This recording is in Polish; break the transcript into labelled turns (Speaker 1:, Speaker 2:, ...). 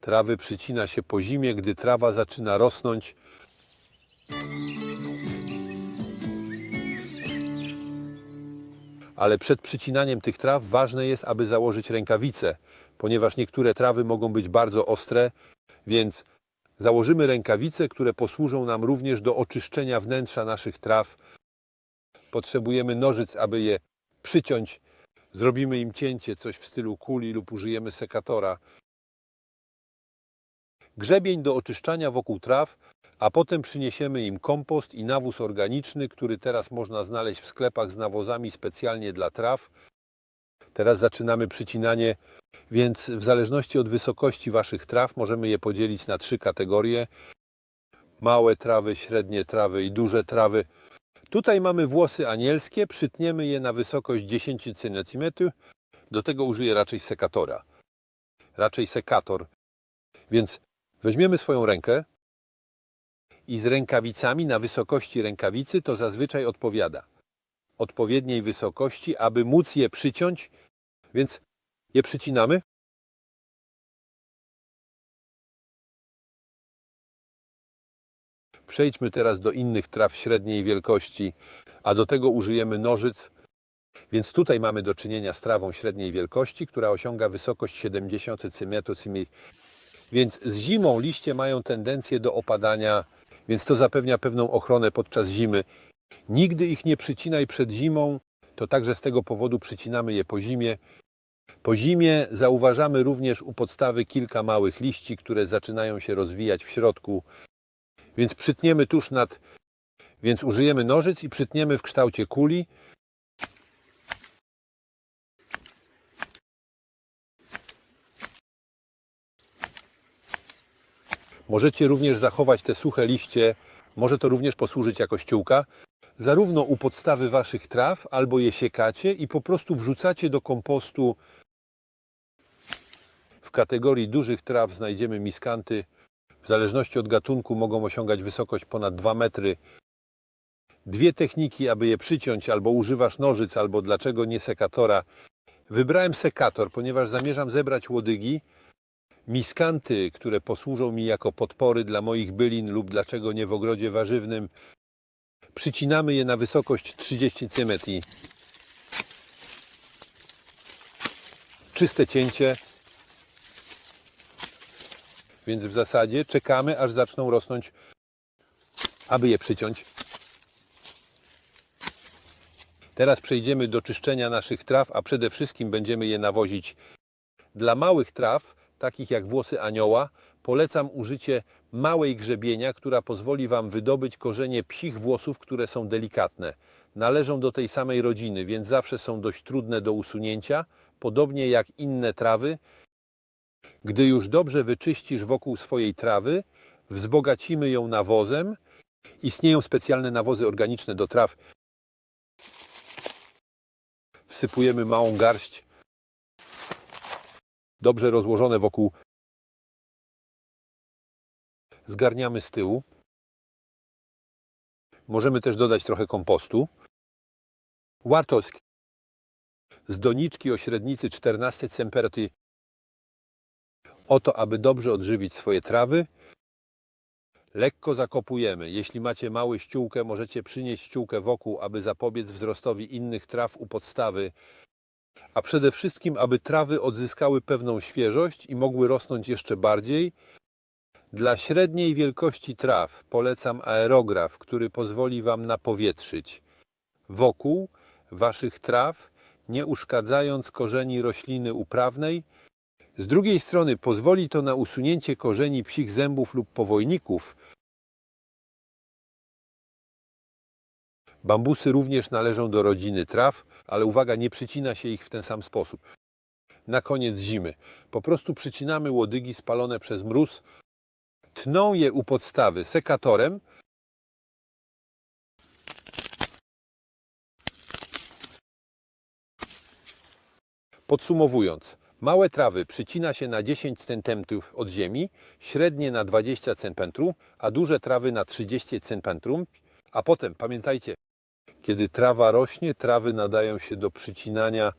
Speaker 1: Trawy przycina się po zimie, gdy trawa zaczyna rosnąć. Ale przed przycinaniem tych traw ważne jest, aby założyć rękawice, ponieważ niektóre trawy mogą być bardzo ostre, więc założymy rękawice, które posłużą nam również do oczyszczenia wnętrza naszych traw. Potrzebujemy nożyc, aby je przyciąć. Zrobimy im cięcie, coś w stylu kuli lub użyjemy sekatora. Grzebień do oczyszczania wokół traw, a potem przyniesiemy im kompost i nawóz organiczny, który teraz można znaleźć w sklepach z nawozami specjalnie dla traw. Teraz zaczynamy przycinanie, więc w zależności od wysokości Waszych traw możemy je podzielić na trzy kategorie. Małe trawy, średnie trawy i duże trawy. Tutaj mamy włosy anielskie, przytniemy je na wysokość 10 cm. Do tego użyję raczej sekatora. Raczej sekator. Więc weźmiemy swoją rękę i z rękawicami na wysokości rękawicy to zazwyczaj odpowiada. Odpowiedniej wysokości, aby móc je przyciąć, więc je przycinamy. Przejdźmy teraz do innych traw średniej wielkości, a do tego użyjemy nożyc. Więc tutaj mamy do czynienia z trawą średniej wielkości, która osiąga wysokość 70 cm. Więc z zimą liście mają tendencję do opadania, więc to zapewnia pewną ochronę podczas zimy. Nigdy ich nie przycinaj przed zimą, to także z tego powodu przycinamy je po zimie. Po zimie zauważamy również u podstawy kilka małych liści, które zaczynają się rozwijać w środku. Więc przytniemy tuż nad, więc użyjemy nożyc i przytniemy w kształcie kuli. Możecie również zachować te suche liście, może to również posłużyć jako ściółka, zarówno u podstawy waszych traw, albo je siekacie i po prostu wrzucacie do kompostu. W kategorii dużych traw znajdziemy miskanty. W zależności od gatunku mogą osiągać wysokość ponad 2 metry. Dwie techniki, aby je przyciąć, albo używasz nożyc, albo dlaczego nie sekatora. Wybrałem sekator, ponieważ zamierzam zebrać łodygi, miskanty, które posłużą mi jako podpory dla moich bylin lub dlaczego nie w ogrodzie warzywnym. Przycinamy je na wysokość 30 cm. Czyste cięcie. Więc w zasadzie czekamy, aż zaczną rosnąć, aby je przyciąć. Teraz przejdziemy do czyszczenia naszych traw, a przede wszystkim będziemy je nawozić. Dla małych traw, takich jak włosy anioła, polecam użycie małej grzebienia, która pozwoli Wam wydobyć korzenie psich włosów, które są delikatne. Należą do tej samej rodziny, więc zawsze są dość trudne do usunięcia, podobnie jak inne trawy. Gdy już dobrze wyczyścisz wokół swojej trawy, wzbogacimy ją nawozem. Istnieją specjalne nawozy organiczne do traw. Wsypujemy małą garść, dobrze rozłożone wokół. Zgarniamy z tyłu. Możemy też dodać trochę kompostu. Warto sk- z doniczki o średnicy 14 cm o to, aby dobrze odżywić swoje trawy. Lekko zakopujemy. Jeśli macie małą ściółkę, możecie przynieść ściółkę wokół, aby zapobiec wzrostowi innych traw u podstawy, a przede wszystkim, aby trawy odzyskały pewną świeżość i mogły rosnąć jeszcze bardziej. Dla średniej wielkości traw polecam aerograf, który pozwoli Wam napowietrzyć wokół Waszych traw, nie uszkadzając korzeni rośliny uprawnej. Z drugiej strony pozwoli to na usunięcie korzeni psich zębów lub powojników. Bambusy również należą do rodziny traw, ale uwaga, nie przycina się ich w ten sam sposób. Na koniec zimy po prostu przycinamy łodygi spalone przez mróz, tną je u podstawy sekatorem. Podsumowując, małe trawy przycina się na 10 cm od ziemi, średnie na 20 cm, a duże trawy na 30 cm. A potem pamiętajcie, kiedy trawa rośnie, trawy nadają się do przycinania